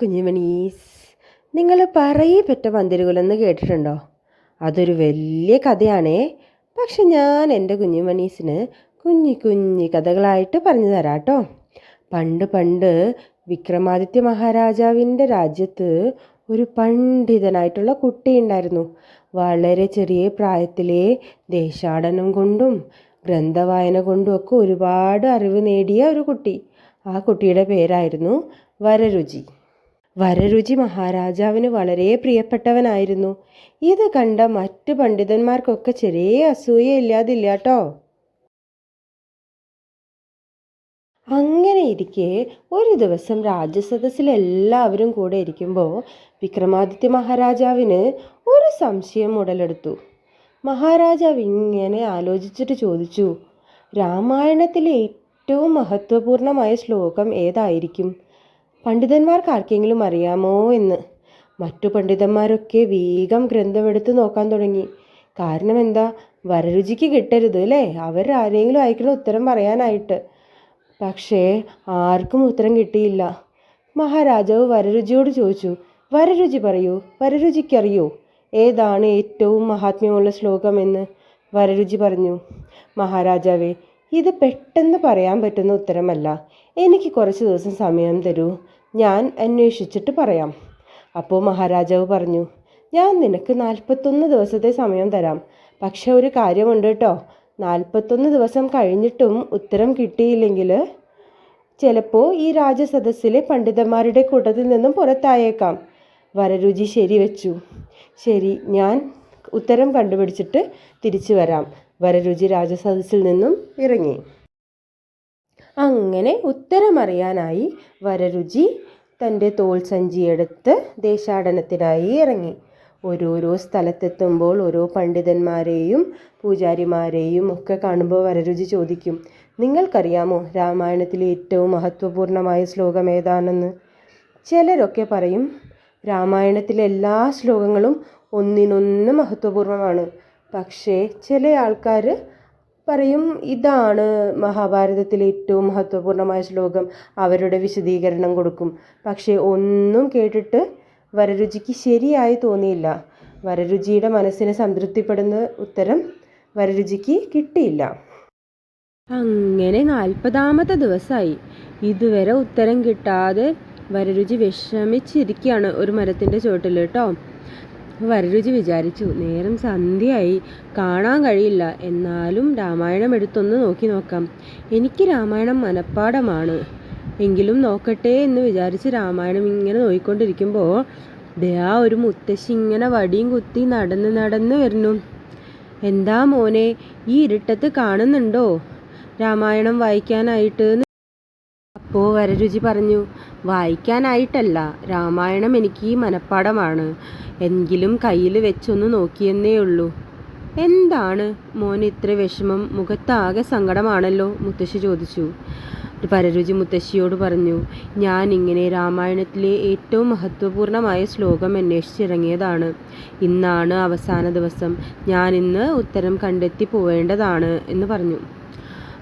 കുഞ്ഞുമണീസ് നിങ്ങൾ പറയേ പെറ്റ പന്തിരുകുലെന്ന് കേട്ടിട്ടുണ്ടോ? അതൊരു വലിയ കഥയാണേ. പക്ഷെ ഞാൻ എന്റെ കുഞ്ഞുമണീസിന് കുഞ്ഞി കുഞ്ഞി കഥകളായിട്ട് പറഞ്ഞു തരാം കേട്ടോ പണ്ട് പണ്ട് വിക്രമാദിത്യ മഹാരാജാവിന്റെ രാജ്യത്ത് ഒരു പണ്ഡിതനായിട്ടുള്ള കുട്ടിയുണ്ടായിരുന്നു വളരെ ചെറിയ പ്രായത്തിലെ ദേശാടനം കൊണ്ടും ഗ്രന്ഥവായന കൊണ്ടും ഒക്കെ ഒരുപാട് അറിവ് നേടിയ ഒരു കുട്ടി. ആ കുട്ടിയുടെ പേരായിരുന്നു വരരുചി. വരരുചി മഹാരാജാവിന് വളരെ പ്രിയപ്പെട്ടവനായിരുന്നു. ഇത് കണ്ട മറ്റ് പണ്ഡിതന്മാർക്കൊക്കെ ചെറിയ അസൂയ ഇല്ലാതില്ല കേട്ടോ അങ്ങനെ ഇരിക്കെ ഒരു ദിവസം രാജസദസ്സിൽ എല്ലാവരും കൂടെ ഇരിക്കുമ്പോൾ വിക്രമാദിത്യ മഹാരാജാവിന് ഒരു സംശയം ഉടലെടുത്തു. മഹാരാജാവ് ഇങ്ങനെ ആലോചിച്ചിട്ട് ചോദിച്ചു രാമായണത്തിലെ ഏറ്റവും മഹത്വപൂർണമായ ശ്ലോകം ഏതായിരിക്കും? പണ്ഡിതന്മാർക്ക് ആർക്കെങ്കിലും അറിയാമോ എന്ന്. മറ്റു പണ്ഡിതന്മാരൊക്കെ വേഗം ഗ്രന്ഥമെടുത്ത് നോക്കാൻ തുടങ്ങി. കാരണം എന്താ? വരരുചിക്ക് കിട്ടരുത് അല്ലേ? അവർ ആരെങ്കിലും അയക്കുന്ന ഉത്തരം പറയാനായിട്ട്. പക്ഷേ ആർക്കും ഉത്തരം കിട്ടിയില്ല. മഹാരാജാവ് വരരുചിയോട് ചോദിച്ചു വരരുചി പറയൂ വരരുചിക്കറിയോ? ഏതാണ് ഏറ്റവും മഹാത്മ്യമുള്ള ശ്ലോകമെന്ന് വരരുചി പറഞ്ഞു മഹാരാജാവേ ഇത് പെട്ടെന്ന് പറയാൻ പറ്റുന്ന ഉത്തരമല്ല. എനിക്ക് കുറച്ച് ദിവസം സമയം തരൂ. ഞാൻ അന്വേഷിച്ചിട്ട് പറയാം. അപ്പോൾ മഹാരാജാവ് പറഞ്ഞു ഞാൻ നിനക്ക് നാൽപ്പത്തൊന്ന് ദിവസത്തെ സമയം തരാം. പക്ഷെ ഒരു കാര്യമുണ്ട് കേട്ടോ നാൽപ്പത്തൊന്ന് ദിവസം കഴിഞ്ഞിട്ടും ഉത്തരം കിട്ടിയില്ലെങ്കിൽ ചിലപ്പോൾ ഈ രാജസദസ്സിലെ പണ്ഡിതന്മാരുടെ കൂട്ടത്തിൽ നിന്നും പുറത്തായേക്കാം. വരരുചി ശരി വെച്ചു. ശരി ഞാൻ ഉത്തരം കണ്ടുപിടിച്ചിട്ട് തിരിച്ചു വരാം. വരരുചി രാജസദസ്സിൽ നിന്നും ഇറങ്ങി. അങ്ങനെ ഉത്തരമറിയാനായി വരരുചി തന്റെ തോൾ സഞ്ചിയെടുത്ത് ദേശാടനത്തിനായി ഇറങ്ങി. ഓരോരോ സ്ഥലത്തെത്തുമ്പോൾ ഓരോ പണ്ഡിതന്മാരെയും പൂജാരിമാരെയും ഒക്കെ കാണുമ്പോൾ വരരുചി ചോദിക്കും നിങ്ങൾക്കറിയാമോ രാമായണത്തിലെ ഏറ്റവും മഹത്വപൂർണമായ ശ്ലോകം ഏതാണെന്ന്? ചിലരൊക്കെ പറയും രാമായണത്തിലെ എല്ലാ ശ്ലോകങ്ങളും ഒന്നിനൊന്ന് മഹത്വപൂർവമാണ് പക്ഷേ ചില ആൾക്കാർ പറയും ഇതാണ് മഹാഭാരതത്തിലെ ഏറ്റവും മഹത്വപൂർണമായ ശ്ലോകം. അവരുടെ വിശദീകരണം കൊടുക്കും. പക്ഷേ ഒന്നും കേട്ടിട്ട് വരരുചിക്ക് ശരിയായി തോന്നിയില്ല. വരരുചിയുടെ മനസ്സിനെ സംതൃപ്തിപ്പെടുന്ന ഉത്തരം വരരുചിക്ക് കിട്ടിയില്ല. അങ്ങനെ നാൽപ്പതാമത്തെ ദിവസമായി. ഇതുവരെ ഉത്തരം കിട്ടാതെ വരരുചി വിഷമിച്ചിരിക്കുകയാണ് ഒരു മരത്തിന്റെ ചുവട്ടിൽ കേട്ടോ. വരരുചി വിചാരിച്ചു. നേരം സന്ധ്യയായി. കാണാൻ കഴിയില്ല. എന്നാലും രാമായണം എടുത്തൊന്ന് നോക്കി നോക്കാം. എനിക്ക് രാമായണം മനഃപ്പാടമാണ് എങ്കിലും നോക്കട്ടെ എന്ന് വിചാരിച്ച് രാമായണം ഇങ്ങനെ നോക്കിക്കൊണ്ടിരിക്കുമ്പോൾ ദയാ ഒരു മുത്തശ്ശി ഇങ്ങനെ വടിയും കുത്തി നടന്ന് നടന്ന് വരുന്നു. എന്താ മോനെ ഈ ഇരുട്ടത്ത് കാണുന്നുണ്ടോ? രാമായണം വായിക്കാനായിട്ട് അപ്പോൾ വരരുചി പറഞ്ഞു. വായിക്കാനായിട്ടല്ല രാമായണം എനിക്ക് മനഃപ്പാടമാണ് എങ്കിലും കയ്യിൽ വെച്ചൊന്ന് നോക്കിയെന്നേ ഉള്ളൂ. എന്താണ്? മോന് ഇത്ര വിഷമം മുഖത്താകെ സങ്കടമാണല്ലോ? മുത്തശ്ശി ചോദിച്ചു. പരരുചി മുത്തശ്ശിയോട് പറഞ്ഞു ഞാൻ ഇങ്ങനെ രാമായണത്തിലെ ഏറ്റവും മഹത്വപൂർണമായ ശ്ലോകം അന്വേഷിച്ചിറങ്ങിയതാണ്. ഇന്നാണ് അവസാന ദിവസം. ഞാൻ ഇന്ന് ഉത്തരം കണ്ടെത്തി പോവേണ്ടതാണ് എന്ന് പറഞ്ഞു.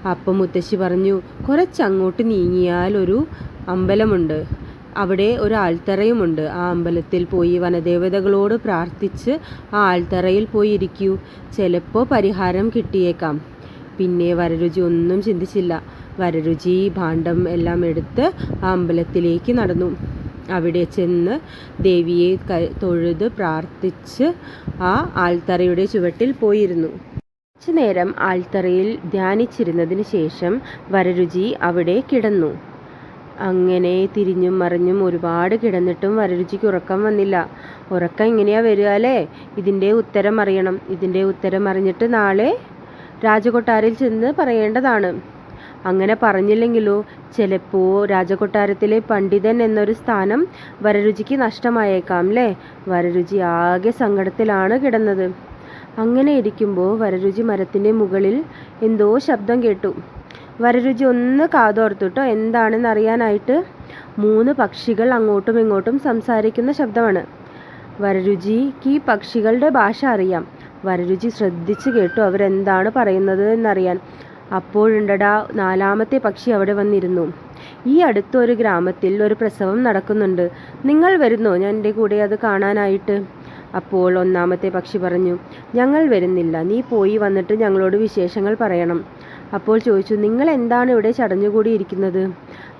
അപ്പം മുത്തശ്ശി പറഞ്ഞു കുറച്ചങ്ങോട്ട് നീങ്ങിയാൽ ഒരു അമ്പലമുണ്ട്. അവിടെ ഒരു ആൾത്തറയുമുണ്ട്. ആ അമ്പലത്തിൽ പോയി വനദേവതകളോട് പ്രാർത്ഥിച്ച് ആ ആൾത്തറയിൽ പോയി ഇരിക്കൂ. ചിലപ്പോൾ പരിഹാരം കിട്ടിയേക്കാം. പിന്നെ വരരുചി ഒന്നും ചിന്തിച്ചില്ല. വരരുചി ഭാണ്ഡം എല്ലാം എടുത്ത് ആ അമ്പലത്തിലേക്ക് നടന്നു. അവിടെ ചെന്ന് ദേവിയെ തൊഴുത് പ്രാർത്ഥിച്ച് ആ ആൽത്തറയുടെ ചുവട്ടിൽ പോയിരുന്നു. കുറച്ചു നേരം ആൽത്തറയിൽ ധ്യാനിച്ചിരുന്നതിന് ശേഷം വരരുചി അവിടെ കിടന്നു. അങ്ങനെ തിരിഞ്ഞും മറിഞ്ഞും ഒരുപാട് കിടന്നിട്ടും വരരുചിക്ക് ഉറക്കം വന്നില്ല. ഉറക്കം എങ്ങനെയാ വരിക അല്ലേ? ഇതിന്റെ ഉത്തരം അറിയണം. ഇതിന്റെ ഉത്തരം അറിഞ്ഞിട്ട് നാളെ രാജകൊട്ടാരിൽ ചെന്ന് പറയേണ്ടതാണ്. അങ്ങനെ പറഞ്ഞില്ലെങ്കിലോ? ചിലപ്പോൾ രാജകൊട്ടാരത്തിലെ പണ്ഡിതൻ എന്നൊരു സ്ഥാനം വരരുചിക്ക് നഷ്ടമായേക്കാം അല്ലേ? വരരുചി ആകെ സങ്കടത്തിലാണ് കിടന്നത്. അങ്ങനെ ഇരിക്കുമ്പോൾ വരരുചി മരത്തിന്റെ മുകളിൽ എന്തോ ശബ്ദം കേട്ടു. വരരുചി ഒന്ന് കാതോർത്തുട്ടോ എന്താണെന്ന് അറിയാനായിട്ട് മൂന്ന് പക്ഷികൾ അങ്ങോട്ടും ഇങ്ങോട്ടും സംസാരിക്കുന്ന ശബ്ദമാണ്. വരരുചിക്ക് ഈ പക്ഷികളുടെ ഭാഷ അറിയാം. വരരുചി ശ്രദ്ധിച്ച് കേട്ടു അവരെന്താണ് പറയുന്നത് എന്നറിയാൻ. അപ്പോഴുണ്ടടാ നാലാമത്തെ പക്ഷി അവിടെ വന്നിരുന്നു. ഈ അടുത്തൊരു ഗ്രാമത്തിൽ ഒരു പ്രസവം നടക്കുന്നുണ്ട്. നിങ്ങൾ വരുന്നോ? ഞാൻ എന്റെ കൂടെ അത് കാണാനായിട്ട്. അപ്പോൾ ഒന്നാമത്തെ പക്ഷി പറഞ്ഞു ഞങ്ങൾ വരുന്നില്ല. നീ പോയി വന്നിട്ട് ഞങ്ങളോട് വിശേഷങ്ങൾ പറയണം. അപ്പോൾ ചോദിച്ചു നിങ്ങൾ എന്താണ് ഇവിടെ ചടഞ്ഞുകൂടിയിരിക്കുന്നത്?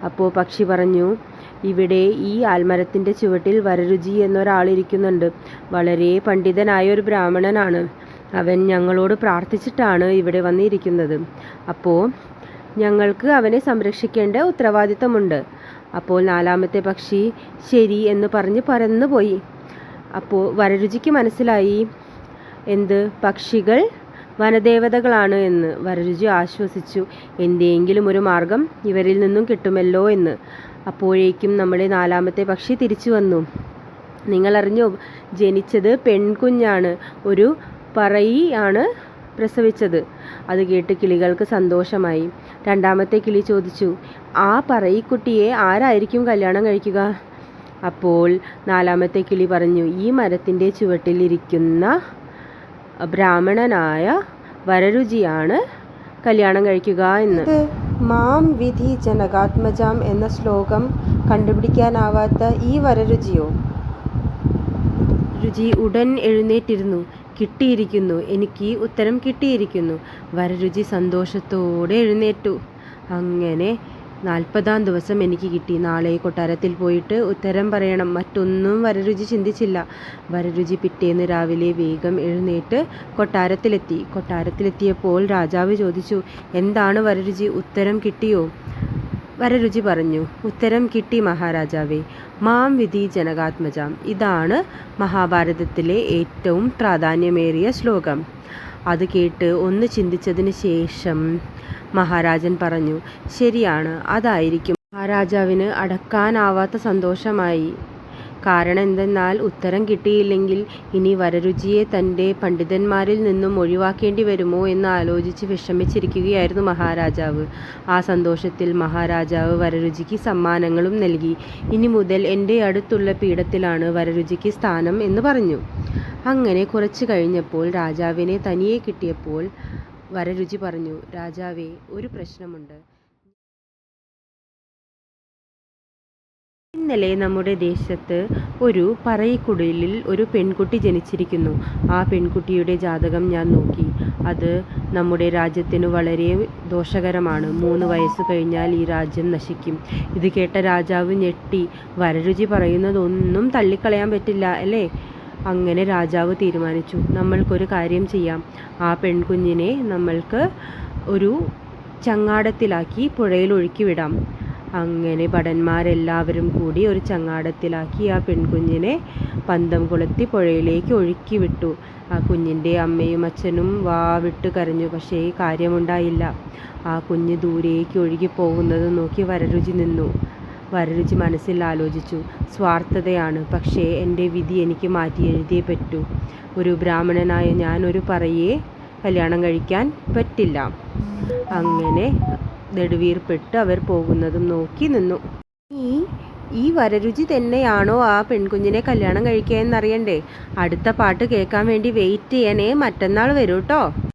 അപ്പോൾ പക്ഷി പറഞ്ഞു ഇവിടെ ഈ ആൽമരത്തിന്റെ ചുവട്ടിൽ വരരുചി എന്നൊരാളിരിക്കുന്നുണ്ട് വളരെ പണ്ഡിതനായ ഒരു ബ്രാഹ്മണനാണ്. അവൻ ഞങ്ങളോട് പ്രാർത്ഥിച്ചിട്ടാണ് ഇവിടെ വന്നിരിക്കുന്നത്. അപ്പോൾ ഞങ്ങൾക്ക് അവനെ സംരക്ഷിക്കേണ്ട ഉത്തരവാദിത്തമുണ്ട്. അപ്പോൾ നാലാമത്തെ പക്ഷി ശരി എന്ന് പറഞ്ഞ് പറന്നുപോയി അപ്പോൾ വരരുചിക്ക് മനസ്സിലായി എന്ത്? പക്ഷികൾ വനദേവതകളാണ് എന്ന് വരരുചി ആശ്വസിച്ചു. എന്തെങ്കിലും ഒരു മാർഗം ഇവരിൽ നിന്നും കിട്ടുമല്ലോ എന്ന്. അപ്പോഴേക്കും നമ്മുടെ നാലാമത്തെ പക്ഷി തിരിച്ചു വന്നു. നിങ്ങൾ അറിഞ്ഞോ ജനിച്ചത് പെൺകുഞ്ഞാണ്. ഒരു പറയി ആണ് പ്രസവിച്ചത്. അത് കേട്ട് കിളികൾക്ക് സന്തോഷമായി. രണ്ടാമത്തെ കിളി ചോദിച്ചു ആ പറയിക്കുട്ടിയെ ആരായിരിക്കും കല്യാണം കഴിക്കുക? അപ്പോൾ നാലാമത്തെ കിളി പറഞ്ഞു ഈ മരത്തിന്റെ ചുവട്ടിലിരിക്കുന്ന ബ്രാഹ്മണനായ വരരുചിയാണ് കല്യാണം കഴിക്കുക എന്ന്. മാം വിധി ജനകാത്മജാം എന്ന ശ്ലോകം കണ്ടുപിടിക്കാനാവാത്ത ഈ വരരുചിയോ? രുചി ഉടൻ എഴുന്നേറ്റിരുന്നു. കിട്ടിയിരിക്കുന്നു. എനിക്ക് ഉത്തരം കിട്ടിയിരിക്കുന്നു. വരരുചി സന്തോഷത്തോടെ എഴുന്നേറ്റു. അങ്ങനെ നാൽപ്പതാം ദിവസം എനിക്ക് കിട്ടി. നാളെ കൊട്ടാരത്തിൽ പോയിട്ട് ഉത്തരം പറയണം. മറ്റൊന്നും വരരുചി ചിന്തിച്ചില്ല. വരരുചി പിറ്റേന്ന് രാവിലെ വേഗം എഴുന്നേറ്റ് കൊട്ടാരത്തിലെത്തി. കൊട്ടാരത്തിലെത്തിയപ്പോൾ രാജാവ് ചോദിച്ചു എന്താണ് വരരുചി? ഉത്തരം കിട്ടിയോ? വരരുചി പറഞ്ഞു ഉത്തരം കിട്ടി മഹാരാജാവേ. മാം വിധി ജനകാത്മജാം. ഇതാണ് മഹാഭാരതത്തിലെ ഏറ്റവും പ്രാധാന്യമേറിയ ശ്ലോകം. അത് കേട്ട് ഒന്ന് ചിന്തിച്ചതിന് ശേഷം മഹാരാജൻ പറഞ്ഞു ശരിയാണ് അതായിരിക്കും. മഹാരാജാവിന് അടക്കാനാവാത്ത സന്തോഷമായി. കാരണം എന്തെന്നാൽ ഉത്തരം കിട്ടിയില്ലെങ്കിൽ ഇനി വരരുചിയെ തന്റെ പണ്ഡിതന്മാരിൽ നിന്നും ഒഴിവാക്കേണ്ടി വരുമോ എന്ന് ആലോചിച്ച് വിഷമിച്ചിരിക്കുകയായിരുന്നു മഹാരാജാവ്. ആ സന്തോഷത്തിൽ മഹാരാജാവ് വരരുചിക്ക് സമ്മാനങ്ങളും നൽകി. ഇനി മുതൽ എന്റെ അടുത്തുള്ള പീഠത്തിലാണ് വരരുചിക്ക് സ്ഥാനം എന്ന് പറഞ്ഞു. അങ്ങനെ കുറച്ചു കഴിഞ്ഞപ്പോൾ രാജാവിനെ തനിയെ കിട്ടിയപ്പോൾ വരരുചി പറഞ്ഞു രാജാവേ ഒരു പ്രശ്നമുണ്ട്. ഇന്നലെ നമ്മുടെ ദേശത്ത് ഒരു പറയിക്കുടലിൽ ഒരു പെൺകുട്ടി ജനിച്ചിരിക്കുന്നു. ആ പെൺകുട്ടിയുടെ ജാതകം ഞാൻ നോക്കി. അത് നമ്മുടെ രാജ്യത്തിന് വളരെ ദോഷകരമാണ്. മൂന്ന് വയസ്സ് കഴിഞ്ഞാൽ ഈ രാജ്യം നശിക്കും. ഇത് കേട്ട രാജാവ് ഞെട്ടി. വരരുചി പറയുന്നതൊന്നും തള്ളിക്കളയാൻ പറ്റില്ല അല്ലേ? അങ്ങനെ രാജാവ് തീരുമാനിച്ചു. നമ്മൾക്കൊരു കാര്യം ചെയ്യാം. ആ പെൺകുഞ്ഞിനെ നമ്മൾക്ക് ഒരു ചങ്ങാടത്തിലാക്കി പുഴയിൽ ഒഴുക്കി വിടാം. അങ്ങനെ ഭടന്മാരെല്ലാവരും കൂടി ഒരു ചങ്ങാടത്തിലാക്കി ആ പെൺകുഞ്ഞിനെ പന്തം കൊളുത്തി പുഴയിലേക്ക് ഒഴുക്കി വിട്ടു. ആ കുഞ്ഞിന്റെ അമ്മയും അച്ഛനും വാ വിട്ട് കരഞ്ഞു. പക്ഷേ കാര്യമുണ്ടായില്ല. ആ കുഞ്ഞ് ദൂരേക്ക് ഒഴുകി പോകുന്നത് നോക്കി വരരുചി നിന്നു. വരരുചി മനസ്സിൽ ആലോചിച്ചു. സ്വാർത്ഥതയാണ്. പക്ഷേ എന്റെ വിധി എനിക്ക് മാറ്റി എഴുതിയേ പറ്റൂ. ഒരു ബ്രാഹ്മണനായ ഞാനൊരു പറയെ കല്യാണം കഴിക്കാൻ പറ്റില്ല. അങ്ങനെ നെടുവീർപ്പെട്ട് അവർ പോകുന്നതും നോക്കി നിന്നു. ഈ ഈ വരരുചി തന്നെയാണോ ആ പെൺകുഞ്ഞിനെ കല്യാണം കഴിക്കുക എന്നറിയണ്ടേ? അടുത്ത പാട്ട് കേൾക്കാൻ വേണ്ടി വെയിറ്റ് ചെയ്യണേ മറ്റന്നാൾ വരൂട്ടോ